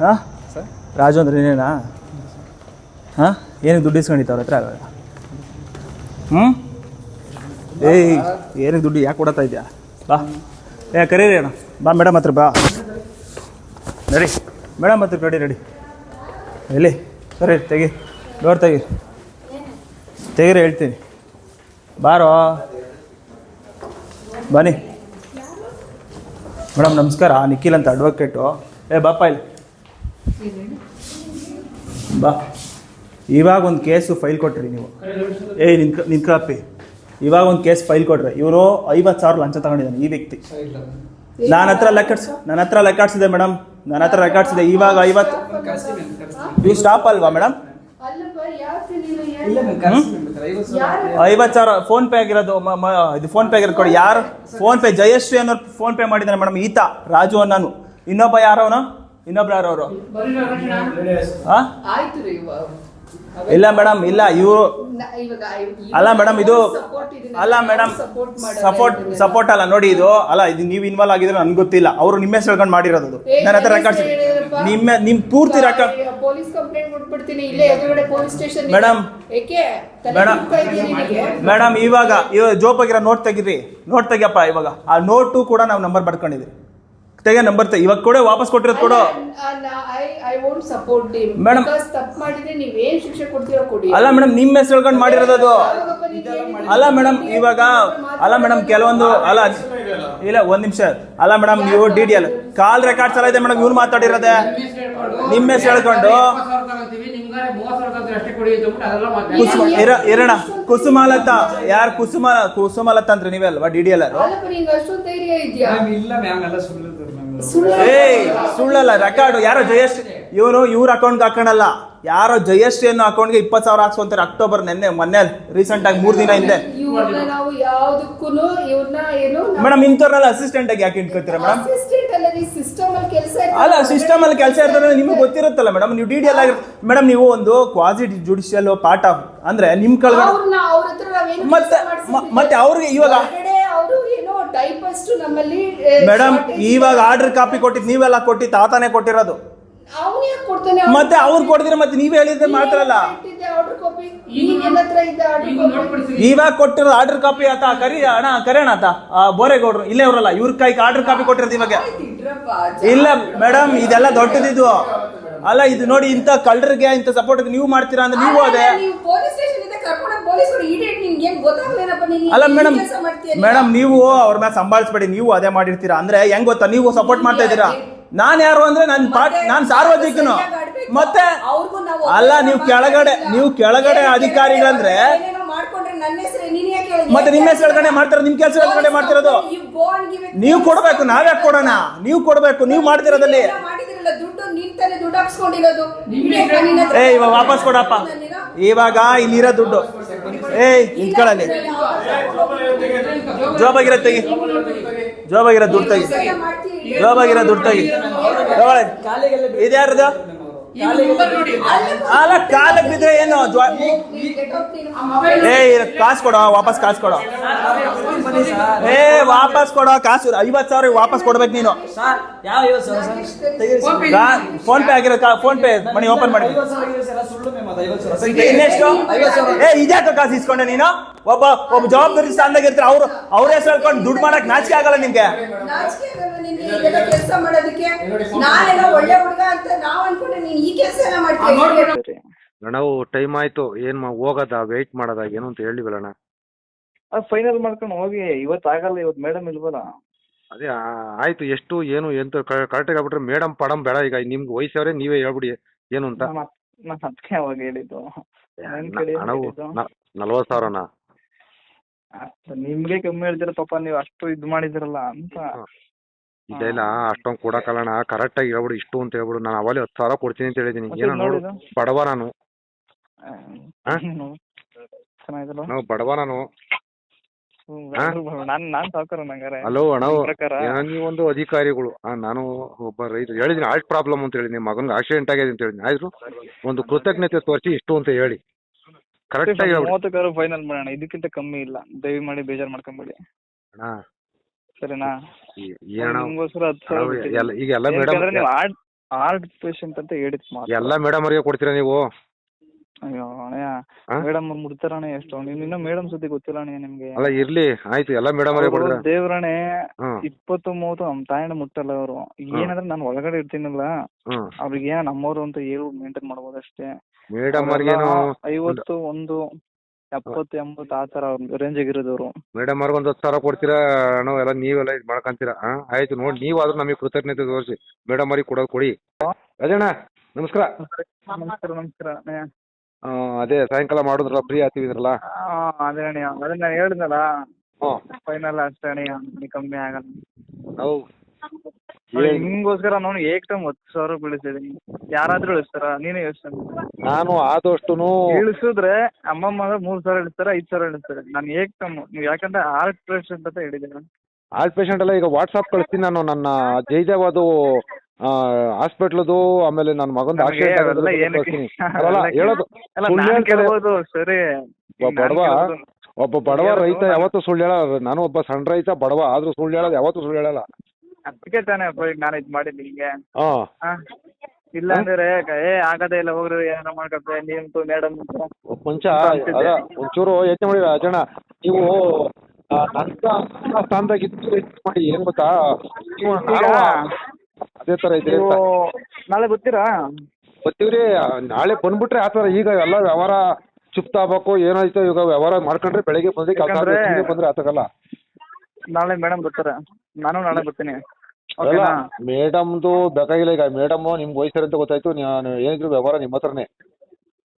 ಹಾಂ? ಸರ್? ರಾಜು ಅಂದ್ರೆ ನೀನೇನಾ? ಹಾಂ? ಏನಕ್ಕೆ ದುಡ್ಡು ಇಸ್ಕೊಂಡಿತ್ತು ಅವ್ರ ಹತ್ರ? ಹ್ಞೂ ಏಯ್ ಏನಕ್ಕೆ ದುಡ್ಡು ಯಾಕೆ ಕೊಡತ್ತಾ ಇದೆಯಾ? ಬಾ. ಏ ಕರೀರಿ ಅಣ್ಣ. ಬಾ ಮೇಡಮ್ ಹತ್ರ ಬಾ. ನಡಿ. ಮೇಡಮ್ ಹತ್ರ ರೆಡಿ ರೆಡಿ ಎಲ್ಲಿ ಸರಿ ತೆಗಿ. ಡೋರ್ ತೆಗಿ. ತೆಗಿರಿ ಹೇಳ್ತೀನಿ. ಬಾರೋ. ಬನ್ನಿ. ಮೇಡಮ್ ನಮಸ್ಕಾರ. ನಿಖಿಲ್ ಅಂತ ಅಡ್ವೊಕೇಟು ಏ ಬಾಪ ಇಲ್ಲಿ. ಬಾ. ಇವಾಗ ಒಂದು ಕೇಸು ಫೈಲ್ ಕೊಟ್ರಿ ನೀವು. ಏಯ್ ನಿನ್ ನಿನ್ಕಪ್ಪಿ ಇವಾಗ ಒಂದು ಕೇಸ್ ಫೈಲ್ ಕೊಟ್ರಿ. ಇವರು ಐವತ್ತು ಸಾವಿರ ಲಂಚ ತಗೊಂಡಿದ್ದಾನೆ ಈ ವ್ಯಕ್ತಿ. ನನ್ನ ಹತ್ರ ಲೆಕ್ಕಾಡ್ಸ್ ನನ್ನ ಹತ್ರ ಲೆಕ್ಕಾಡ್ಸಿದೆ ಮೇಡಮ್ ನನ್ನ ಹತ್ರ ರೆಕಾರ್ಡ್ಸಿದೆ ಇವಾಗ ಐವತ್ತು ನೀವು ಸ್ಟಾಪ್ ಅಲ್ವಾ ಮೇಡಮ್ ಐವತ್ತು ಸಾವಿರ ಫೋನ್ ಪೇ ಆಗಿರೋದು ಇದು ಫೋನ್ ಪೇ ಆಗಿರೋದು ಕೊಡಿ. ಯಾರು? ಫೋನ್ ಪೇ ಜಯಶ್ರೀ ಅನ್ನೋರು ಫೋನ್ ಪೇ ಮಾಡಿದ್ದಾನೆ ಮೇಡಮ್ ಈತ, ರಾಜು ಅನ್ನೋನು. ಇನ್ನೊಬ್ಬ ಯಾರವನು? ಇನ್ನೊಬ್ರು ಯಾರವರು ಇಲ್ಲ ಮೇಡಮ್ ಇಲ್ಲ ಇವರು ಅಲ್ಲ ಮೇಡಮ್ ಇದು ಅಲ್ಲ ಮೇಡಮ್ ಸಪೋರ್ಟ್ ಸಪೋರ್ಟ್ ಅಲ್ಲ ನೋಡಿ ಇದು ಅಲ್ಲ ಇದು ನೀವು ಇನ್ವಾಲ್ವ್ ಆಗಿದ್ರೆ ನನ್ಗೆ ಗೊತ್ತಿಲ್ಲ. ಅವರು ನಿಮ್ಮ ಹೆಸರು ಹೇಳ್ಕೊಂಡು ಮಾಡಿರೋದು ನನ್ನ ಹತ್ರ ರೆಕಾರ್ಡ್ಸ್ ನಿಮ್ಮ ನಿಮ್ ಪೂರ್ತಿ ರೆಕಾರ್ಡ್ ಮೇಡಮ್. ಮೇಡಮ್. ಮೇಡಮ್ ಇವಾಗ ಇವಾಗ ಜೋಪಾಗಿರೋ ನೋಟ್ ತೆಗೀರಿ. ನೋಟ್ ತೆಗಿಯಪ್ಪ ಇವಾಗ. ಆ ನೋಟು ಕೂಡ ನಾವು ನಂಬರ್ ಬರ್ಕೊಂಡಿದ್ವಿ ತೆಗೆ ನಂಬರ್ ತೆ ಇವಾಗ ಕೊಡೆ ವಾಪಸ್ ಕೊಟ್ಟಿರೋದು ಕೊಡು. ಮೇಡಮ್ ಅಲ್ಲ ಮೇಡಮ್ ನಿಮ್ಮ ಹೆಸರು ಹೇಳ್ಕೊಂಡು ಮಾಡಿರೋದು ಅದು? ಅಲ್ಲ ಮೇಡಮ್ ಇವಾಗ ಅಲ್ಲ ಮೇಡಮ್ ಕೆಲವೊಂದು ಅಲ್ಲ ಇಲ್ಲ ಒಂದ್ ನಿಮಿಷ. ಅಲ್ಲ ಮೇಡಮ್ ನೀವು D D L call records ಎಲ್ಲ ಇದೆ ಮೇಡಮ್ ಇವ್ರು ಮಾತಾಡಿರೋದೆ. ನಿಮ್ಮ ಹೆಸರು ಹೇಳ್ಕೊಂಡು. ಇರೋಣ ಕುಸುಮಾಲತಾ ಯಾರು ಕುಸುಮ ಕುಸುಮಾಲತಾ ಅಂದ್ರೆ ನೀವೇ ಅಲ್ವಾ ಡಿ ಡಿ ಎಲ್ ಏಯ್ ಸುಳ್ಳಲ್ಲ ರೆಕಾರ್ಡ್ ಯಾರೋ ಜಯಶ್ರೀ ಇವನು ಇವ್ರ ಅಕೌಂಟ್ಗೆ ಹಾಕೋಣಲ್ಲ. ಯಾರೋ ಜಯಶ್ರೀ ಅನ್ನೋ ಅಕೌಂಟ್ಗೆ ಇಪ್ಪತ್ತು ಸಾವಿರ ಹಾಕ್ಸ್ಕೊಂತಾರೆ ಅಕ್ಟೋಬರ್ ನೆನ್ನೆ ಮೊನ್ನೆ ರೀಸೆಂಟ್ ಆಗಿ ಮೂರ್ ದಿನ ಹಿಂದೆ. ಮೇಡಮ್ ಇಂಥವ್ರನ್ನೆಲ್ಲ ಅಸಿಸ್ಟೆಂಟ್ ಆಗಿ ಯಾಕೆ ಇಟ್ಕೊತೀರಾ ಮೇಡಮ್? ಅಲ್ಲ ಸಿಸ್ಟಮ್ ಅಲ್ಲಿ ಕೆಲಸ ಇರ್ತದೆ ನಿಮಗೆ ಗೊತ್ತಿರುತ್ತಲ್ಲ ಮೇಡಮ್ ನೀವು ಡಿ ಡಿ ಮೇಡಮ್ ನೀವು ಒಂದು ಕ್ವಾಸಿ ಜುಡಿಷಿಯಲ್ ಪಾರ್ಟ್ ಆಫ್ ಅಂದ್ರೆ ನಿಮ್ ಕಳ್ಗಡೆ ಮತ್ತೆ ಮ- ಮತ್ತೆ ಅವ್ರಿಗೆ ಇವಾಗ ಮೇಡಮ್ ಇವಾಗ ಆರ್ಡರ್ ಕಾಪಿ ಕೊಟ್ಟಿದ್ ನೀವೆಲ್ಲ ಕೊಟ್ಟಿ ತಾತಾನೆ ಕೊಟ್ಟಿರೋದು. ಅವನು ಯಾಕೆ ಕೊಡ್ತಾನೆ? ಮತ್ತೆ ಅವ್ರು ಕೊಡ್ದಿರ ಮತ್ತೆ ನೀವೇ ಹೇಳಿದ್ರೆ ಮಾತ್ರ ಅಲ್ಲ ಇವಾಗ ಕೊಟ್ಟಿರೋ ಆರ್ಡರ್ ಕಾಪಿ ಆತ ಕರಿ ಅಣ್ಣ ಕರೆಯೋಣ ಆತ ಬೋರೆಗೌಡ್ರು ಬೋರೇಗೌಡ್ರು ಇಲ್ಲೇ ಅವರಲ್ಲ ಇವ್ರ ಕೈಗೆ ಆರ್ಡರ್ ಕಾಪಿ ಕೊಟ್ಟಿರೋದು ಇವಾಗ. ಇಲ್ಲ ಮೇಡಮ್ ಇದೆಲ್ಲ ದೊಡ್ಡದಿದು. ಅಲ್ಲ ಇದು ನೋಡಿ ಇಂಥ ಕಳ್ಳರಿಗೆ ಇಂಥ ಸಪೋರ್ಟ್ ನೀವು ಮಾಡ್ತೀರಾ ಅಂದ್ರೆ ನೀವು ಅದೇ. ಅಲ್ಲ ಮೇಡಮ್ ಮೇಡಮ್ ನೀವು ಅವ್ರ ಮೇಲೆ ಸಂಭಾಳಿಸ್ಬೇಡಿ ನೀವು ಅದೇ ಮಾಡಿರ್ತೀರಾ ಅಂದ್ರೆ ಹೆಂಗ್ ಗೊತ್ತಾ? ನೀವು ಸಪೋರ್ಟ್ ಮಾಡ್ತಾ ಇದ್ದೀರಾ? ನಾನ್ ಯಾರು ಅಂದ್ರೆ ನನ್ ಪಾರ್ಟ್ ನಾನ್ ಸಾರ್ವಜನಿಕನು. ಮತ್ತೆ ಅಲ್ಲ ನೀವು ಕೆಳಗಡೆ ನೀವು ಕೆಳಗಡೆ ಅಧಿಕಾರಿಗಳಂದ್ರೆ ಮತ್ತೆ ನಿಮ್ಮ ಹೆಸರು ಹೇಳ್ಕೊಂಡೆ ಮಾಡ್ತಾರೆ ನಿಮ್ ಕೆಲಸ ಹೇಳ್ಕೊಂಡೆ ಮಾಡ್ತಿರೋದು. ನೀವು ಕೊಡ್ಬೇಕು ನಾವ್ಯಾಕೆ ಕೊಡೋಣ? ನೀವು ಕೊಡ್ಬೇಕು ನೀವು ಮಾಡ್ತಿರೋದಲ್ಲಿ. ಏ ಇವಾಗ ವಾಪಸ್ ಕೊಡಪ್ಪ. ಇವಾಗ ಇಲ್ಲಿರೋ ದುಡ್ಡು. ಏಯ್ ನಿಂತ್ಕೊಳ್ಳಲ್ಲಿ ಆಗಿರೋ ತೆಗಿ. ಜೋಬಾಗಿರೋ ದುಡ್ಡು ತೆಗಿ. ಜಾಬ್ ಆಗಿರೋ ಜೋಬಾಗಿರೋ ದುಡ್ಡು ತೆಗಿ. ಇದ್ಯಾರ್ದು? ಅಲ್ಲ ಕಾಲಕ್ಕೆ ಬಿದ್ರೆ ಏನು. ಏ ಕಾಸು ಕೊಡೋ ವಾಪಸ್ ಕಾಸು ಕೊಡೋ. ಏ ವಾಪಸ್ ಕೊಡೋ ಕಾಸು ಐವತ್ತು ಸಾವಿರ ವಾಪಸ್ ಕೊಡ್ಬೇಕು ನೀನು. ಫೋನ್ ಪೇ ಆಗಿರೋ ಫೋನ್ ಪೇ ಮನಿ ಓಪನ್ ಮಾಡಿ. ಇನ್ನೆಷ್ಟು. ಏ ಇದ್ಯಾಕ ಕಾಸು ಇಸ್ಕೊಂಡೆ ನೀನು? ಒಬ್ಬ ಒಬ್ಬ ಜವಾಬ್ದಾರಿ ಸ್ಥಾನದಾಗ ಇರ್ತಾರೆ. ಅವ್ರು ಅವ್ರ ಹೆಸರು ಹೇಳ್ಕೊಂಡು ದುಡ್ಡು ಮಾಡಕ್ ನಾಚಿಕೆ ಆಗಲ್ಲ ನಿಮ್ಗೆ. ಇದೆಲ್ಲ ಕೆಲಸ ಮಾಡೋದಕ್ಕೆ ನಾನೆಲ್ಲ ಒಳ್ಳೆ ಹುಡುಗ ಅಂತ ನಾವ್ ಅನ್ಕೊಂಡ್ರೆ ನೀನ್ ಈ ಕೆಲಸ ಎಲ್ಲ ಮಾಡ್ತೀಯ ನಾವು ಟೈಮ್ ಆಯ್ತು. ಏನ್ ಮಾ ಹೋಗೋದ ವೇಟ್ ಮಾಡೋದ ಏನು ಅಂತ ಹೇಳಿವಲ್ಲಣ್ಣ ಅದು ಫೈನಲ್ ಮಾಡ್ಕೊಂಡು ಹೋಗಿ ಇವತ್ತು ಆಗಲ್ಲ ಇವತ್ತು ಮೇಡಮ್ ಇಲ್ವಲ್ಲ ಅದೇ ಆಯ್ತು. ಎಷ್ಟು ಏನು ಎಂತ ಕರೆಕ್ಟ್ ಆಗ್ಬಿಟ್ರೆ ಮೇಡಮ್ ಪಡಮ್ ಬೇಡ ಈಗ. ನಿಮ್ಗೆ ವಯಸ್ಸವ್ರೆ ನೀವೇ ಹೇಳ್ಬಿಡಿ. ಏನು ಅಂತ? ನಾನು ಅದಕ್ಕೆ ಅವಾಗ ಹೇಳಿದ್ದು. ನಾವು. ನಲ್ವತ್ತು ಸಾವಿರನ ನಿಮ್ಗೆ ಕಮ್ಮಿ ಹೇಳ್ತೀರ ಪಾಪ ನೀವು ಅಷ್ಟು ಇದು ಮಾಡಿದಿರಲ್ಲ ಅಂತ. ಇಲ್ಲ ಇಲ್ಲ ಅಷ್ಟೊಂದು ಕೊಡಕ್ಕಲ್ಲಣ್ಣ ಕರೆಕ್ಟಾಗಿ ಹೇಳ್ಬಿಡು ಇಷ್ಟು ಅಂತ ಹೇಳ್ಬಿಡು ನಾನು ಅವಲೇ ಹತ್ತು ಸಾವಿರ ಕೊಡ್ತೀನಿ ಅಂತ ಹೇಳಿದೀನಿ ಮತ್ತೆ ಏನೋ ನೋಡು ನೋಡಿದ್ದು? ಬಡವ ನಾನು. ಆ, ಆ? ಹ್ಮ್. ಚೆನ್ನಾಗಿದಲ್ಲ ನಾವು ಬಡವ ನಾನು. ಆ? ನಾನು ನಾನು ಸಾವುಕಾರ ನಂಗಾರೆ. ಹಲೋ ಅಣ್ಣ ನಿಮ್ ಪ್ರಕಾರ? ನೀವೊಂದು ಅಧಿಕಾರಿಗಳು. ಆ, ನಾನು ಒಬ್ಬ ರೈತ ಹೇಳಿದೀನಿ ಹಾರ್ಟ್ ಪ್ರಾಬ್ಲಮ್ ಅಂತ ಹೇಳಿ ನಿಮ್ಮ ಮಗನಿಗೆ ಆಕ್ಸಿಡೆಂಟ್ ಆಗಿದೆ ಅಂತ ಹೇಳಿದಿನಿ. ಆಯ್ತು ಒಂದು ಕೃತಜ್ಞತೆ ತೋರಿಸಿ ಇಷ್ಟು ಅಂತ ಹೇಳಿ. ಕರೆಕ್ಟಾಗಿ ಹೇಳ್ಬಿಡಿ. ಮೂವತ್ತಕ್ಕಾದ್ರು ಫೈನಲ್ ಮಾಡೋಣ. ಇದಕ್ಕಿಂತ ಕಮ್ಮಿ ಇಲ್ಲ. ದಯವಿ ಮಾಡಿ ಬೇಜಾರ್ ಮಾಡ್ಕೊಂಬೇಡಿ. ಅಣ್ಣ ಸರಿನಾ? ಈ- ಏನಣ್ಣ ನಿಮ್ಗೋಸ್ಕರ ಹತ್ತು ಸಾವಿರ ನಾವು ಬಿಟ್ಟಿದ್ದೀನಿ. ಎಲ್ಲ- ಈಗ ಎಲ್ಲ ಏನಕ್ಕಂದ್ರೆ ಮೇಡಮ್ ನೀವು ಆಡ್ ಹಾರ್ಟ್ ಪೇಷಂಟ್ ಅಂತ ಹೇಳಿದ್ ಮಾತು. ಎಲ್ಲ ಮೇಡಮ್ ಅವರಿಗೆ ಕೊಡ್ತೀರಾ ನೀವು? ಅಯ್ಯೋ ಅಣ್ಣಯ್ಯ. ಹಾ? ಮೇಡಮ್ ಮುಡ್ತಾರಣ ಎಷ್ಟು. ನಿಮ್ ಇನ್ನೂ ಮೇಡಮ್ ಸುದ್ದಿ ಗೊತ್ತಿಲ್ಲ ಅಣ್ಣಯ್ಯ ನಿಮ್ಗೆ. ಅಲ್ಲ ಇರ್ಲಿ. ಆಯ್ತು ಎಲ್ಲ ಮೇಡಮ್ ಅವರಿಗೆ ಅವ್ರು ಕೊಡ್ತೀರಾ? ದೇವ್ರಣೆ ಇಪ್ಪತ್ತು ಮೂವತ್ತು ನಮ್ಮ ತಾಯಣ್ಣ ಮುಟ್ಟಲ್ಲ ಅವರು. ಏನಂದ್ರೆ ನಾನು ಒಳಗಡೆ ಇರ್ತೀನಲ್ಲ ಅವ್ರಿಗೆ ನಮ್ಮವರು ಅಂತ ಹೇಳಿ ಮೇಂಟೈನ್ ಮಾಡ್ಬೋದು ಅಷ್ಟೇ ಮೇಡಮ್ ಐವತ್ತು ಒಂದು ಎಪ್ಪತ್ತು ಎಂಬತ್ತು ಆ ತರ ರೇಂಜಿಗೆ ಇರೋದವ್ರು. ಮೇಡಮ್ ಅವ್ರಿಗೆ ಒಂದು ಹತ್ತು ಸಾವಿರ ಕೊಡ್ತೀರಾ? ಅಣ್ಣ ಎಲ್ಲ ನೀವೆಲ್ಲ ಇದು ಮಾಡ್ಕೊಂತೀರಾ? ಹಾಂ ಆಯ್ತು ನೋಡಿ ನೀವಾದ್ರೂ ನಮಗೆ ಕೃತಜ್ಞತೆ ತೋರಿಸಿ. ಮೇಡಮ್ ಅವ್ರಿಗೆ ಕೊಡೋದು ಕೊಡಿ. ಅದೇಣ್ಣ ನಮಸ್ಕಾರ. ನಮಸ್ಕಾರ ನಮಸ್ಕಾರ ಅಣ್ಣಯ್ಯ ಆ, ಅದೇ ಸಾಯಂಕಾಲ ಮಾಡಿದ್ರಲ್ಲ ಫ್ರೀ ಆಗ್ತೀವಿ ಇದ್ರಲ್ಲ ಆ, ಅದೇ ಅಣ್ಣ ಅದೇ ನಾನು ಹೇಳಿದ್ನಲ್ಲ. ಹ್ಞೂ ಫೈನಲ್ ಅಷ್ಟೇ ಅಣ್ಣ ಇನ್ನು ಕಮ್ಮಿ ಆಗಲ್ಲ. ನೋಡಿ, ನಿಮ್ಗೋಸ್ಕರ ನಾನು ಏಕ್ ಟೈಮ್ ಹತ್ತು ಸಾವಿರ ಬೀಳಿಸಿದೀನಿ ಯಾರಾದ್ರೂ ಇಳಿಸ್ತಾರ? ನೀನೇ ಯೋಚನೆ ಮಾಡು. ನಾನು ಆದಷ್ಟು ಇಳಿಸಿದ್ರೆ ಅಮ್ಮಮ್ಮ ಅಂದ್ರೆ ಮೂರ್ ಸಾವಿರ ಇಳಿಸ್ತಾರೆ ಐದ್ ಸಾವಿರ ಇಳಿಸ್ತಾರೆ. ನಾನು ಏಕ್ ಟೈಮ್ ನೀವು ಯಾಕಂದ್ರೆ ಹಾರ್ಟ್ ಪೇಷಂಟ್ ಅಂತ ಹೇಳಿದ್ದೀನಿ ಹಾರ್ಟ್ ಪೇಷಂಟ್ ಎಲ್ಲ ಈಗ ವಾಟ್ಸಪ್ ಕಳಿಸ್ತೀನಿ ನಾನು ನನ್ನ ಜೈಜಾಬಾದು ಹಾಸ್ಪಿಟ್ಲದು ಆಮೇಲೆ ನನ್ನ ಮಗಂದು ನಮ್ಗೆ ಆಕ್ಸಿಡೆಂಟ್ ಅವೆಲ್ಲ ಏನಕ್ಕೆ? ಅಲ್ಲ ಹೇಳೋದು. ಅಲ್ಲ ಸುಳ್ಳು ನಾನ್ ಹೇಳ್ತಾರೆ. ಕೇಳ್ಬೋದು ಸರಿ. ಒಬ್ಬ ಬಡವ ಒಬ್ಬ ಬಡವ ರೈತ ಯಾವತ್ತೂ ಸುಳ್ಳು ಹೇಳಲ್ಲ. ನಾನು ಒಬ್ಬ ಸಣ್ಣ ರೈತ ಬಡವ ಆದ್ರೂ ಸುಳ್ಳು ಹೇಳೋದು ಯಾವತ್ತೂ ಸುಳ್ಳು ಹೇಳಲ್ಲ. ಅದಕ್ಕೆ ತಾನೇ ಅಪ್ಪ ನಾನು ಇದು ಮಾಡಿದ್ದು ನಿಮ್ಗೆ. ಹಾ ಇಲ್ಲ ಅಂದ್ರೆ ಏ ಆಗದೇ ಇಲ್ಲ ಹೋಗ್ರಿ ಏನಾರ ಮಾಡ್ಕೊತ ನೀವು ಮೇಡಮ್ ಮುಂಚ ಅದ ಒಂಚೂರು ಯೋಚನೆ ಮಾಡಿ ಅಜಣ ನೀವು ಆ, ನನ್ನ ಸ್ಥಾನದಾಗ ಇದ್ದು ಯೋಚ್ನೆ ಮಾಡಿ ಏನ್ ಗೊತ್ತಾ? ನೀವು ಈಗ ನಾವು ಅದೇ ತರ ಇದೆ ನೀವು ನಾಳೆ ಗೊತ್ತೀರಾ ಬರ್ತೀವ್ರಿ ನಾಳೆ ಬಂದ್ಬಿಟ್ರೆ ಆತರ ಈಗ ಎಲ್ಲ ವ್ಯವಹಾರ ಚುಪ್ತ ಆಗ್ಬೇಕು ಏನಾಯ್ತು ಈಗ ವ್ಯವಹಾರ ಮಾಡ್ಕೊಂಡ್ರೆ ಬೆಳಿಗ್ಗೆ ಬಂದ್ರೆ ಕೆಲಸ ಯಾಕಂದ್ರೆ- ಬಂದ್ರೆ ಆತಾಗಲ್ಲ ನಾಳೆ ಮೇಡಮ್ ಬರ್ತಾರೆ. ನಾನು ನಾಳೆ ಬರ್ತೀನಿ. ಅಲ್ಲ ಓಕೆನಾ? ಮೇಡಮ್ದು ಬೇಕಾಗಿಲ್ಲ ಈಗ. ಮೇಡಮ್ ನಿಮ್ಗೆ ವಯಸ್ಸರ ಅಂತ ಗೊತ್ತಾಯ್ತು. ನಾನು ಏನಿದ್ರು ವ್ಯವಹಾರ ನಿಮ್ಮ ಹತ್ರನೇ.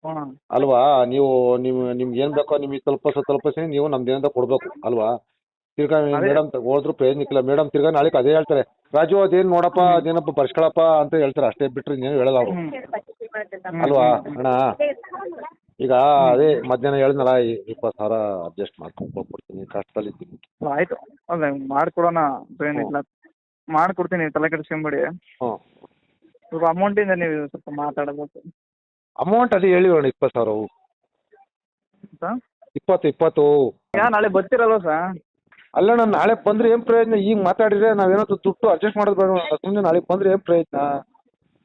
ಹ್ಞೂ ಅಲ್ವಾ? ನೀವು ನಿಮ್ ನಿಮ್ಗೆ ಏನ್ ಬೇಕೋ ನಿಮಗೆ ತಲುಪಿಸೋ ತಲುಪಿಸಿ ನೀವು ನಮ್ದು ಏನಂತ ಕೊಡ್ಬೇಕು. ಅಲ್ವಾ? ತಿರ್ಗಾ ಅದೇ. ಮೇಡಮ್ ಹೋದ್ರು ಪ್ರಯೋಜನಕ್ಕಿಲ್ಲ ಮೇಡಮ್ ತಿರ್ಗಾ ನಾಳೆ ಅದೇ ಹೇಳ್ತಾರೆ. ರಾಜು ಅದೇನ್ ನೋಡಪ್ಪ ಅದೇನಪ್ಪ ಬರ್ಸ್ಕೊಳಪ್ಪ ಅಂತ ಹೇಳ್ತಾರೆ. ಅಷ್ಟೇ ಬಿಟ್ರೆ ಇನ್ನೇನು ಹೇಳಲ್ಲ ಅವರು. ಅಲ್ವಾ? ಅಣ್ಣ? ಈಗ ಅದೇ ಮಧ್ಯಾಹ್ನ ಹೇಳಿದ್ನಲ್ಲ ಈ ಇಪ್ಪತ್ತು ಸಾವಿರ ಅಡ್ಜಸ್ಟ್ ಮಾಡ್ಕೊಂಡು ಹೋಗ್ಬಿಡ್ತೀನಿ ಕಷ್ಟದಲ್ಲಿದ್ದೀನಿ. ಆಯ್ತು. ಅಲ್ಲ ಮಾಡ್ಕೊಡೋಣ ಏನಿಲ್ಲ ಮಾಡ್ಕೊಡ್ತೀನಿ ತಲೆ ಕೆಡಿಸ್ಕೊಂಬೇಡಿ. ಹ್ಞೂ ಸ್ವಲ್ಪ ಅಮೌಂಟಿಂದ ನೀವು ಸ್ವಲ್ಪ ಮಾತಾಡಬೇಕು. ಅಮೌಂಟ್ ಅದೇ ಹೇಳಿ ಅಣ್ಣ ಇಪ್ಪತ್ತು ಸಾವಿರ ಹೂ. ಇಪ್ಪತ್ತು ಇಪ್ಪತ್ತು ಯಾ ನಾಳೆ ಬರ್ತೀರಲ್ವ ಸರ್ ಅಲ್ಲ ನಾನು ನಾಳೆ ಬಂದ್ರೆ ಏನು ಪ್ರಯೋಜನ? ಈಗ ಮಾತಾಡಿದ್ರೆ ನಾವೇನಾದ್ರು ದುಡ್ಡು ಅಡ್ಜಸ್ಟ್ ಮಾಡೋದು ಬೇಡ ಸುಮ್ಮನೆ ನಾಳೆ ಬಂದ್ರೆ ಏನು ಪ್ರಯೋಜನ?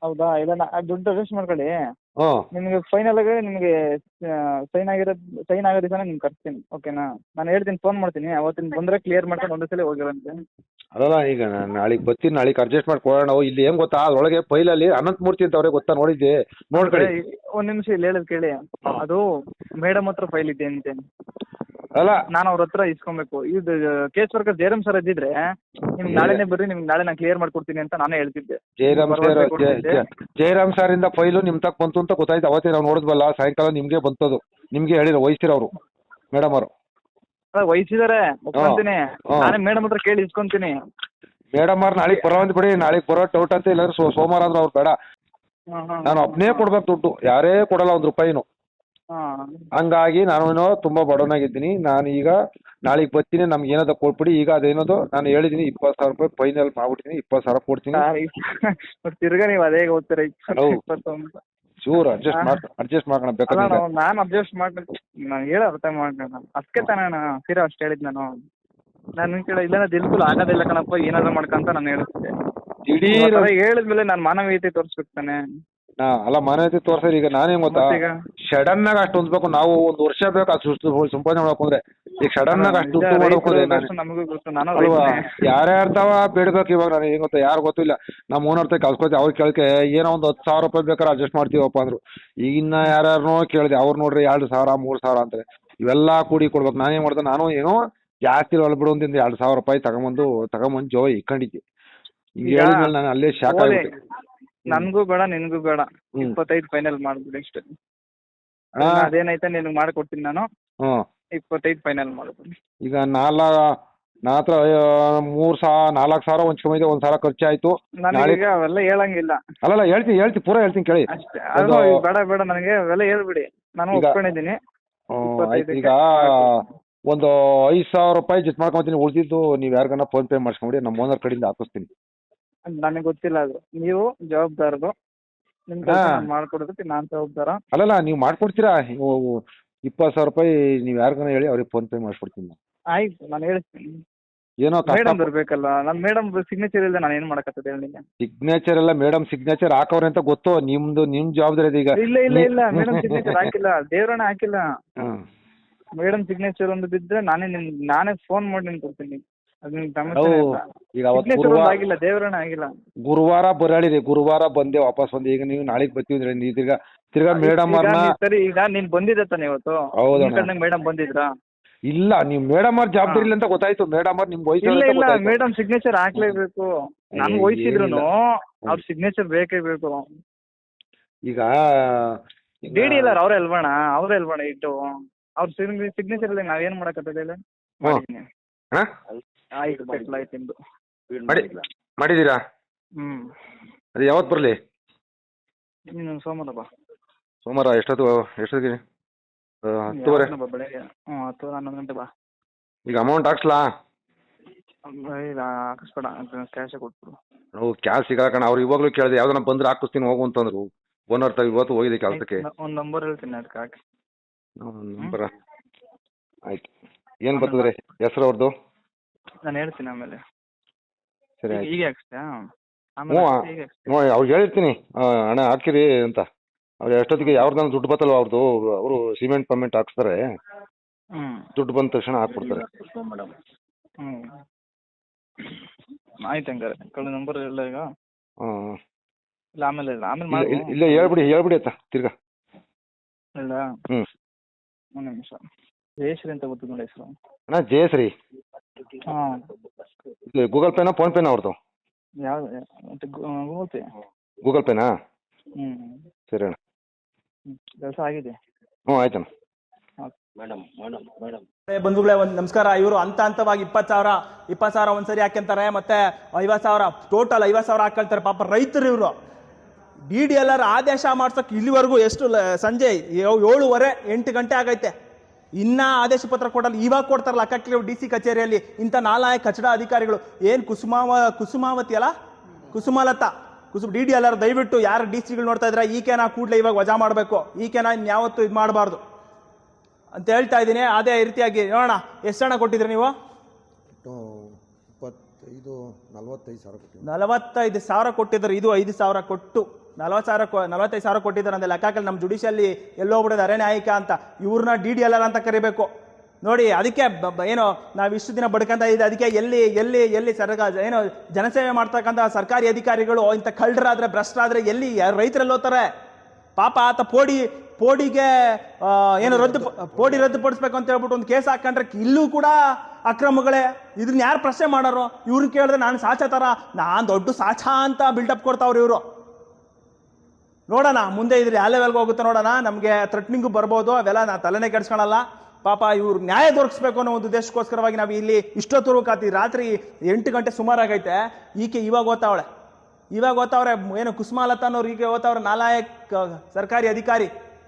ಹೌದಾ? ಇಲ್ಲ ನಾ ದುಡ್ಡು ಅಡ್ಜಸ್ಟ್ ಮಾಡ್ಕೊಳ್ಳಿ. ಹ್ಞೂ ನಿಮಗೆ ಫೈನಲ್ ಆಗಿ ನಿಮಗೆ ಸೈನ್ ಆಗಿರೋದು ಸೈನ್ ಆಗೋ ದಿವಸ ನಿಮ್ಗೆ ಕರ್ತೀನಿ ಓಕೆನಾ ನಾನು ಹೇಳ್ತೀನಿ ಫೋನ್ ಮಾಡ್ತೀನಿ ಅವತ್ತಿನ ಬಂದರೆ ಕ್ಲಿಯರ್ ಮಾಡ್ಕೊಂಡು ಒಂದೇ ಸಲ ಹೋಗಿರಂತೆ. ಅಲ್ಲಲ್ಲ ಈಗ ನಾನು ನಾಳೆಗೆ ಬರ್ತೀನಿ ನಾಳೆಗೆ ಅಡ್ಜಸ್ಟ್ ಮಾಡಿ ಕೊಡೋಣ ನಾವು ಇಲ್ಲಿ ಏನು ಗೊತ್ತಾ? ಅದ್ರೊಳಗೆ ಫೈಲಲ್ಲಿ ಅನಂತ ಮೂರ್ತಿ ಅಂತ ಅವ್ರಿಗೆ ಗೊತ್ತಾ? ನೋಡಿದ್ದೆ ನೋಡ್ಕೊಳ್ಳಿ ಒಂದು ನಿಮಿಷ ಇಲ್ಲಿ ಹೇಳೋದು ಕೇಳಿ. ಅದು ಮೇಡಮ್ ಹತ್ರ ಫೈಲ್ ಇದೆ ಅಂತೆ ಅಲ್ಲ ನಾನು ಅವ್ರ ಹತ್ರ ಇಸ್ಕೊಬೇಕು. ಇದು ಕೇಸ್ ವರ್ಕರ್ ಜಯರಾಮ್ ಸರ್ ಇದ್ದಿದ್ರೆ ನಿಮ್ಗೆ ನಾಳೆನೆ ಬರ್ರಿ ನಿಮ್ಗೆ ನಾಳೆ ನಾನು ಕ್ಲಿಯರ್ ಮಾಡ್ಕೊಡ್ತೀನಿ ಅಂತ ನಾನೇ ಹೇಳ್ತಿದ್ದೆ. ಜೈರಾಮ್ ಸರ್ ಜೈರಾಮ್ ಜಯರಾಮ್ ಸರ್ ಇಂದ ಫೈಲು ನಿಮ್ ತಕ್ ಬಂತು ಅಂತ ಗೊತ್ತಾಯ್ತು. ಅವತ್ತೇ ನಾವು ನೋಡಿದ್ವಲ್ಲ ಸಾಯಂಕಾಲ ನಿಮ್ಗೆ ಬಂತದು. ನಿಮ್ಗೆ ಹೇಳಿರೋ ಅವರು ಮೇಡಮ್ ಅವರು. ವಹಿಸಿದಾರೆ ಒಪ್ಕೊಂತೀನಿ. ನಾನೇ ಮೇಡಮ್ ಹತ್ರ ಕೇಳಿ ಇಸ್ಕೊಂತೀನಿ. ಮೇಡಮ್ ಅವ್ರು ನಾಳೆ ಬರೋ ಅಂತ ಬಿಡಿ ನಾಳೆ ಬರೋ ಡೌಟ್ ಅಂತ ಇಲ್ಲಾಂದ್ರೆ ಸೋಮವಾರ ಅಂದ್ರೆ ಅವ್ರು ಬೇಡ. ನಾನು ಅಪ್ನೇ ಕೊಡ್ಬೇಕು ದುಡ್ಡು ಯಾರೇ ಕೊಡಲ್ಲ ಒಂದು ರೂಪಾಯಿನು. ಹಂಗಾಗಿ ನಾನು ತುಂಬಾ ಬಡವನಾಗಿದ್ದೀನಿ. ನಾನು ಈಗ ನಾಳೆಗೆ ಬರ್ತೀನಿ ನಮ್ಗೆ ಏನದ ಕೊಟ್ಬಿಡಿ. ಈಗ ಅದೇನದು ನಾನು ಹೇಳಿದೀನಿ ಇಪ್ಪತ್ ಸಾವಿರ ರೂಪಾಯಿ ಫೈನಲ್ ಮಾಡ್ಬಿಡ್ತೀನಿ ಇಪ್ಪತ್ ಸಾವಿರ ಕೊಡ್ತೀನಿ. ತಿರ್ಗಾ ನೀವು ಅದೇ ಓದ್ತೀರ ಚೂರು ಅಡ್ಜಸ್ಟ್ ಮಾಡ್ ಅಡ್ಜಸ್ಟ್ ಮಾಡ್ಕೊಣ ಬೇಕಾದ್ರೆ ನಾನು ಅಡ್ಜಸ್ಟ್ ಮಾಡ್ಕೊಂಡು ನಾನು ಹೇಳ ಅರ್ಥ ಮಾಡ್ಕೊಂಡ ಅದಕ್ಕೆ ತಾನೇ ನಾನು ಸೀರಾ ಅಷ್ಟು ಹೇಳಿದ್ ನಾನು. ನಾನು ಕೇಳ ಇಲ್ಲ ದಿಲ್ಕುಲ್ ಆಗೋದಿಲ್ಲ ಕಣಪ್ಪ ಏನಾದ್ರು ಮಾಡ್ಕಂತ ನಾನು ಹೇಳಿದ್ ಹೇಳಿದ್ಮೇಲೆ ನಾನು ಮಾನವೀಯತೆ ತೋರಿಸ್ಬೇಕು ತಾನೆ. ಹಾ ಅಲ್ಲ ಐತಿ ತೋರ್ಸರಿ ಈಗ ನಾನೇ ಗೊತ್ತಾ? ಮತ್ತೀಗ? ಸಡನ್ ಆಗಿ ಅಷ್ಟು ಹೊಂದ್ಬೇಕು ನಾವು ಒಂದ್ ವರ್ಷ ಬೇಕು ಅಷ್ಟು ಸುಸ್ತು ಸಂಪಾದನೆ ಮಾಡಬೇಕು ಅಂದ್ರೆ. ಈಗ ಸಡನ್ ಆಗಿ ಅಷ್ಟು ಮಾಡಬೇಕು ಮಾಡ್ಬೇಕು ಅಂದ್ರೆ ನಾನು- ನಮಗೂ ಗೊತ್ತು ನಾನು ಅಲ್ವಾ? ರೈತನೇ. ಯಾರ್ಯಾರ್ತಾವ ಬೇಡ್ಬೇಕು ಇವಾಗ ನಾನು ಏನ್ ಗೊತ್ತಾ? ಯಾರು ಗೊತ್ತಿಲ್ಲ. ನಮ್ಮ ಓನರ್ ತ ಕಲ್ಸ್ಕೊತಿ ಅವ್ರು ಕೇಳಕ್ಕೆ ಏನೋ ಒಂದು ಹತ್ತು ಸಾವಿರ ರೂಪಾಯಿ ಬೇಕಾದ್ರೆ ಅಡ್ಜಸ್ಟ್ ಮಾಡ್ತೀವಪ್ಪ ಅಂದ್ರು. ಈಗಿನ್ನ ಯಾರ್ಯಾರನೋ ಕೇಳಿದೆ ಅವ್ರು ನೋಡ್ರಿ ಎರಡು ಸಾವಿರ ಮೂರು ಸಾವಿರ ಅಂತಾರೆ. ಇವೆಲ್ಲ ಕೂಡಿ ಕೊಡ್ಬೇಕು. ನಾನೇನ್ ಮಾಡ್ದೆ ನಾನು ಏನೋ ಜಾಸ್ತಿ ಒಳ ಬಿಡು ಅಂದಿಂದ ಎರಡು ಸಾವಿರ ರೂಪಾಯಿ ತಗೊಂಬಂದು ತಗೊಂಬಂದು ಜೋ ಇಕ್ಕೊಂಡಿದ್ದೆ. ಈಗ ಈಗ ಹೇಳಿದ್ಮೇಲೆ ನಾನು ಅಲ್ಲೇ ಶಾಕ್ ಆಗಿ ಆಗ್ಬಿಟ್ಟೆ. ನನ್ಗೂ ಬೇಡ ನಿನ್ಗೂ ಬೇಡ. ಹ್ಮ್. ಇಪ್ಪತ್ತೈದು ಫೈನಲ್ ಮಾಡ್ಬಿಡಿ ಇಷ್ಟೇ. ಹಾ ಅದೇನೈತೆ ನಿನ್ಗೆ ಮಾಡ್ಕೊಡ್ತೀನಿ ನಾನು. ಹ್ಮ್. ಇಪ್ಪತ್ತೈದು ಫೈನಲ್ ಮಾಡ್ಬಿಡಿ ಈಗ ನಾಲ ನಾ ಹತ್ರ ಮೂರು ಸಾವಿರ ನಾಲ್ಕು ಸಾವಿರ ಒಂದ್ ಸಾವಿರ ಸಾವಿರ ಖರ್ಚಾಯ್ತು. ನಾಳೆ ನನಗೀಗ ಅವೆಲ್ಲ ಹೇಳಂಗಿಲ್ಲ. ಅಲ್ಲ ಹೇಳ್ತೀನಿ ಹೇಳ್ತೀನಿ ಪೂರ ಹೇಳ್ತೀನಿ ಕೇಳಿ. ಅಷ್ಟೇ. ಒಂದು- ಅದು ಬೇಡ ಬೇಡ ನನಗೆ ಅವೆಲ್ಲ ಹೇಳ್ಬಿಡಿ. ನಾನು ಈಗ- ಒಪ್ಕೊಂಡಿದ್ದೀನಿ. ಹ್ಮ್, ಆಯ್ತು. ಈಗ ಒಂದು ಐದು ಸಾವಿರ ರೂಪಾಯಿ ಜೊತೆ ಮಾಡ್ಕೊಂತೀನಿ ಉಳಿದಿದ್ದು ನೀವು ಯಾರಿಗಾನ ಫೋನ್ ಪೇ ಮಾಡ್ಸ್ಕೊಂಡ್ಬಿಡಿ ನಮ್ಮ ಓನರ್ ಕಡೆಯಿಂದ ಹಾಕಿಸ್ತೀನಿ. ನನಗೆ ಗೊತ್ತಿಲ್ಲ ಅದು. ನೀವು ಜವಾಬ್ದಾರರು ನಿಮ್ ಕೆಲಸ ಹಾ. ನಾನು ಮಾಡ್ಕೊಡೋದಕ್ಕೆ ನಾನು ಜವಾಬ್ದಾರ. ಅಲ್ಲಲ್ಲ ನೀವು ಮಾಡ್ಕೊಡ್ತೀರಾ? ಇವು ಇಪ್ಪತ್ತು ಸಾವಿರ ರೂಪಾಯಿ ನೀವು ಯಾರಿಗಾನ ಹೇಳಿ ಅವ್ರಿಗೆ ಫೋನ್ ಪೇ ಮಾಡಿಸ್ಕೊಡ್ತೀನಿ ನಾನು. ಆಯ್ತು ನಾನು ಹೇಳ್ತೀನಿ. ಏನೋ ಮೇಡಮ್ ಬರ್ಬೇಕಲ್ಲ ನಮ್ಮ ಮೇಡಮ್ ಸಿಗ್ನೇಚರ್ ಇಲ್ಲದೆ ನಾನು ಏನ್ ಮಾಡಕತ್ತದೆ ಹೇಳಿ ನಿಮಗೆ? ಸಿಗ್ನೇಚರ್ ಎಲ್ಲ ಮೇಡಮ್ ಸಿಗ್ನೇಚರ್ ಹಾಕವ್ರೆ ಅಂತ ಗೊತ್ತು. ನಿಮ್ದು ನಿಮ್ ಜವಾಬ್ದಾರಿ ಇದೆ ಈಗ. ಇಲ್ಲ ಇಲ್ಲ ಇಲ್ಲ ಮೇಡಮ್ ಸಿಗ್ನೇಚರ್ ಹಾಕಿಲ್ಲ. ದೇವ್ರನ್ನ ಹಾಕಿಲ್ಲ. ಹ್ಮ್. ಮೇಡಮ್ ಸಿಗ್ನೇಚರ್ ಒಂದು ಬಿದ್ದರೆ ನಾನೇ ನಿಮ್ ನಾನೇ ಫೋನ್ ಮಾಡಿ ನಿಮ್ಗೆ ಕೊಡ್ತೀನಿ. ಈಗ ಅವತ್ತು ಗುರುವಾರ ಆಗಿಲ್ಲ ದೇವರಣ ಆಗಿಲ್ಲ. ಗುರುವಾರ ಗುರುವಾರ ಬಂದೆ ವಾಪಸ್ ಬಂದೆ. ಈಗ ನೀವು ನಾಳೆಗೆ ಬರ್ತೀವಿ ನೀವು ತಿರ್ಗಾ ತಿರ್ಗಾ ಮೇಡಮ್ ಅವ್ರನ್ನ ಸರಿ ಈಗ ನೀನ್ ಬಂದಿದ್ದೆ ತಾನೆ ಇವತ್ತು? ಹೌದಣ್ಣ. ಮೇಡಮ್ ಬಂದಿದ್ರಾ? ಇಲ್ಲ ನೀವು ಮೇಡಮ್ ಅವ್ರ ಜವಾಬ್ದಾರಿ ಇಲ್ಲ ಅಂತ ಗೊತ್ತಾಯ್ತು. ಮೇಡಮ್ ಅವ್ರ ನಿಮ್ ವಯಸ್ಸು ಇಲ್ಲ ಇಲ್ಲ. ಮೇಡಮ್ ಸಿಗ್ನೇಚರ್ ಹಾಕ್ಲೇಬೇಕು. ನಾನು ವಹಿಸಿದ್ರು ಅವ್ರ ಸಿಗ್ನೇಚರ್ ಬೇಕೇ ಬೇಕು. ಈಗ ಡಿ ಡಿ ಇಲ್ಲ ಅವ್ರೇ ಅಲ್ವಣ ಅವ್ರೇ ಅಲ್ವಣ ಇಟ್ಟು ಅವ್ರ ಸಿಗ್ನೇಚರ್ ಇಲ್ಲ ನಾವೇನ್ ಮಾಡಕತ್ತದ ಇಲ್ಲ? ಆಯ್ತು ಸೆಟ್ಲ್ ಆಯ್ತು ನಿಮ್ದು. ಮಾಡಿ ಮಾಡಿದ್ದೀರಾ? ಹ್ಮ್. ಅದು ಯಾವತ್ತು ಬರಲಿ? ಇನ್ನು ಸೋಮವಾರ ಬಾ. ಸೋಮವಾರ ಎಷ್ಟೊತ್ತು ಎಷ್ಟೊತ್ತಿಗೆ? ಆ, ಹತ್ತುವರೆ. ಯಾವತ್ತನ ಬಾ ಬೆಳಗ್ಗೆ? ಹ್ಞೂ ಹತ್ತು ಹನ್ನೊಂದು ಗಂಟೆ ಬಾ. ಈಗ ಅಮೌಂಟ್ ಹಾಕ್ಸ್ಲಾ? ಇಲ್ಲ ಹಾಕಿಸ್ಬೇಡ ಕ್ಯಾಶೇ ಕೊಟ್ಬಿಡು. ನಾವು ಕ್ಯಾಶ್ ಸಿಗಲ್ಲ ಕಣ ಅವ್ರು ಇವಾಗಲೂ ಕೇಳಿದೆ ಯಾವ್ದನ್ನ ಬಂದ್ರೆ ಹಾಕಿಸ್ತೀನಿ ಹೋಗು ಅಂತಂದ್ರು. ಓನರ್ ತ ಇವತ್ತು ಹೋಗಿದೆ ಕೆಲಸಕ್ಕೆ. ಒಂದು ನಂಬರ್ ಹೇಳ್ತೀನಿ ಅದಕ್ಕೆ ಹಾಕಿ. ನಂಬರ ಆಯ್ತು. ಏನು ಬರ್ತದ್ರಿ ಹೆಸರು ಅವ್ರದ್ದು ನಾನು ಹೇಳ್ತೀನಿ ಆಮೇಲೆ. ಸರಿ ಈಗ- ಆಯ್ತು. ಈಗ ಹಾಕ್ಸ್ಯಾ ಆಮೇಲೆ ಹ್ಞೂ? ಈಗ? ಹ್ಞೂ ಅವ್ರಿಗೆ ಹೇಳಿರ್ತೀನಿ. ಆ, ಹಣ ಹಾಕಿರಿ ಅಂತ. ಅವ್ರು ಎಷ್ಟೊತ್ತಿಗೆ ಯಾವ್ದಾನ ದುಡ್ಡು ಬತ್ತಲ್ವ ಅವ್ರದ್ದು ಅವರು ಸಿಮೆಂಟ್ ಪಮೆಂಟ್ ಹಾಕ್ಸ್ತಾರೆ. ಹ್ಮ್. ದುಡ್ಡು ಬಂದ ತಕ್ಷಣ ಹಾಕ್ಬಿಡ್ತಾರೆ. ಹ್ಮ್. ಆಯ್ತು ಹಂಗಾರೆ. ಕಳ್ಳ ನಂಬರ್ ಇಲ್ಲ ಈಗ? ಇಲ್ಲ ಆಮೇಲೆ ಇಲ್ಲ. ಆಮೇಲೆ ಇಲ್ಲ ಹೇಳ್ಬಿಡಿ ಹೇಳ್ಬಿಡಿ ಆಯ್ತಾ ತಿರ್ಗಾ. ಇಲ್ಲ? ಹ್ಞೂ ಒಂದು ನಿಮಿಷ. ಜಯಶ್ರೀ ಅಂತ ಗೊತ್ತು ನೋಡಿ ಹೆಸರು. ಅಣ್ಣ ಜಯಶ್ರೀ. ಹಾಂ. ಗೂಗಲ್ ಪೇನಾ ಫೋನ್ ಪೇನಾ ಅವ್ರದ್ದು ಯಾವ್ದು ಮತ್ತೆ ಗೂಗಲ್ ಪೇ ಗೂಗಲ್ ಪೇನಾ ಹ್ಞೂ ಸರಿ ಅಣ್ಣ. ಕೆಲಸ ಆಗಿದೆ. ಹ್ಞೂ ಆಯ್ತಣ್ಣ. ಬಂಧುಗಳೇ ಒಂದು ನಮಸ್ಕಾರ. ಇವರು ಹಂತ ಹಂತವಾಗಿ ಇಪ್ಪತ್ತು ಸಾವಿರ ಇಪ್ಪತ್ತು ಸಾವಿರ ಒಂದ್ಸರಿ ಹಾಕ್ಯಂತಾರೆ. ಮತ್ತೆ ಐವತ್ತು ಸಾವಿರ ಟೋಟಲ್ ಐವತ್ತು ಸಾವಿರ ಹಾಕೊಳ್ತಾರೆ ಪಾಪ ರೈತರು ಇವರು. ಡಿ ಡಿ ಎಲ್ ಆರ್ ಆದೇಶ ಮಾಡ್ಸೋಕೆ ಇಲ್ಲಿವರೆಗೂ ಎಷ್ಟು ಸಂಜೆ ಏಳುವರೆ ಎಂಟು ಗಂಟೆ ಆಗೈತೆ. ಇನ್ನ ಆದೇಶ ಪತ್ರ ಕೊಡಲ್ಲ. ಇವಾಗ ಕೊಡ್ತಾರಲ್ಲ ಅಕ್ಕಕ್ಕೆ ಡಿ ಸಿ ಕಚೇರಿಯಲ್ಲಿ. ಇಂಥ ನಾಲ್ಕು ಕಚಡ ಅಧಿಕಾರಿಗಳು. ಏನು ಕುಸುಮಾವ ಕುಸುಮಾವತಿ ಅಲ್ಲ? Kusumalatha. Kusum D D L ದಯವಿಟ್ಟು ಯಾರು ಡಿ ಸಿಗಳು ನೋಡ್ತಾ ಇದ್ರೆ ಈಕೆನ ಕೂಡಲೇ ಇವಾಗ ವಜಾ ಮಾಡಬೇಕು. ಈಕೆನ ಇನ್ಯಾವತ್ತೂ ಇದು ಮಾಡಬಾರ್ದು. ಅಂತ ಹೇಳ್ತಾ ಇದ್ದೀನಿ. ಅದೇ ರೀತಿಯಾಗಿ ನೋಡೋಣ. ಎಷ್ಟು ಹಣ ಕೊಟ್ಟಿದ್ರಿ ನೀವು? ಇಪ್ಪತ್ತೈದು ನಲವತ್ತೈದು ಸಾವಿರ ಕೊಟ್ಟಿವಿ ನಲವತ್ತೈದು ಸಾವಿರ ಕೊಟ್ಟಿದ್ದಾರೆ ಇದು ಐದು ಸಾವಿರ ಕೊಟ್ಟು. ನಲವತ್ತು ಸಾವಿರ ಕೊ- ನಲವತ್ತೈದು ಸಾವಿರ ಕೊಟ್ಟಿದ್ದಾರೆ ಅಂತ ಲೆಕ್ಕಾಕಲ್ಲಿ ನಮ್ಮ ಜುಡಿಷಿಯಲ್ಲಿ ಎಲ್ಲೋಗ್ಬಿಡೋದು ಅರೆ ನ್ಯಾಯಿಕ ಅಂತ. ಇವ್ರನ್ನ ಡಿ ಡಿ ಎಲ್ ಆರ್ ಅಂತ ಕರಿಬೇಕು. ನೋಡಿ ಅದಕ್ಕೆ ಏನು ನಾವು ಇಷ್ಟು ದಿನ ಬಡ್ಕಂತ ಇದೆ ಅದಕ್ಕೆ ಎಲ್ಲಿ ಎಲ್ಲಿ ಎಲ್ಲಿ ಸರ್ಕಾರ ಏನು ಜನಸೇವೆ ಮಾಡ್ತಕ್ಕಂಥ ಸರ್ಕಾರಿ ಅಧಿಕಾರಿಗಳು ಇಂಥ ಕಳ್ಳರಾದ್ರೆ ಭ್ರಷ್ಟರಾದ್ರೆ ಎಲ್ಲಿ ರೈತರಲ್ಲಿ ಹೋಗ್ತಾರೆ? ಪಾಪ ಆತ ಪೋಡಿ ಪೋಡಿಗೆ ಏನು ರದ್ದು ಪೋಡಿ ರದ್ದುಪಡಿಸ್ಬೇಕು ಅಂತ ಹೇಳ್ಬಿಟ್ಟು ಒಂದು ಕೇಸ್ ಹಾಕೊಂಡ್ರೆ ಇಲ್ಲೂ ಕೂಡ ಅಕ್ರಮಗಳೇ. ಇದನ್ನ ಯಾರು ಪ್ರಶ್ನೆ ಮಾಡೋರು? ಇವ್ರನ್ನ ಕೇಳಿದ್ರೆ ನಾನು ಸಾಚ ಥರ ನಾನು ದೊಡ್ಡ ಸಾಚಾ ಅಂತ ಬಿಲ್ಡಪ್ ಕೊಡ್ತಾವ್ರು ಇವರು. ನೋಡೋಣ, ಮುಂದೆ ಇದ್ರೆ ಯಾವ ಲೆವೆಲ್ಗೆ ಹೋಗುತ್ತೆ ನೋಡೋಣ. ನಮಗೆ ಥ್ರೆಟ್ನಿಂಗು ಬರ್ಬೋದು, ಅವೆಲ್ಲ ನಾ ತಲೆನೇ ಕೆಡ್ಸ್ಕೊಳಲ್ಲ. ಪಾಪ ಇವ್ರು ನ್ಯಾಯ ದೊರಕಿಸ್ಬೇಕು ಅನ್ನೋ ಒಂದು ದೇಶಕ್ಕೋಸ್ಕರವಾಗಿ ನಾವು ಇಲ್ಲಿ ಇಷ್ಟೊತ್ತು ಕಾತಿ ರಾತ್ರಿ ಎಂಟು ಗಂಟೆ ಸುಮಾರಾಗೈತೆ ಈಕೆ ಇವಾಗ ಓದ್ತಾವಳೆ. ಇವಾಗ ಓದ್ತಾವ್ರೆ, ಏನು ಕುಸುಮಾಲತಾ ಅನ್ನೋರು ಈಕೆ ಓದ್ತಾವ್ರೆ. ನಾಲಾಯಕ್, ಸರ್ಕಾರಿ ಅಧಿಕಾರಿ.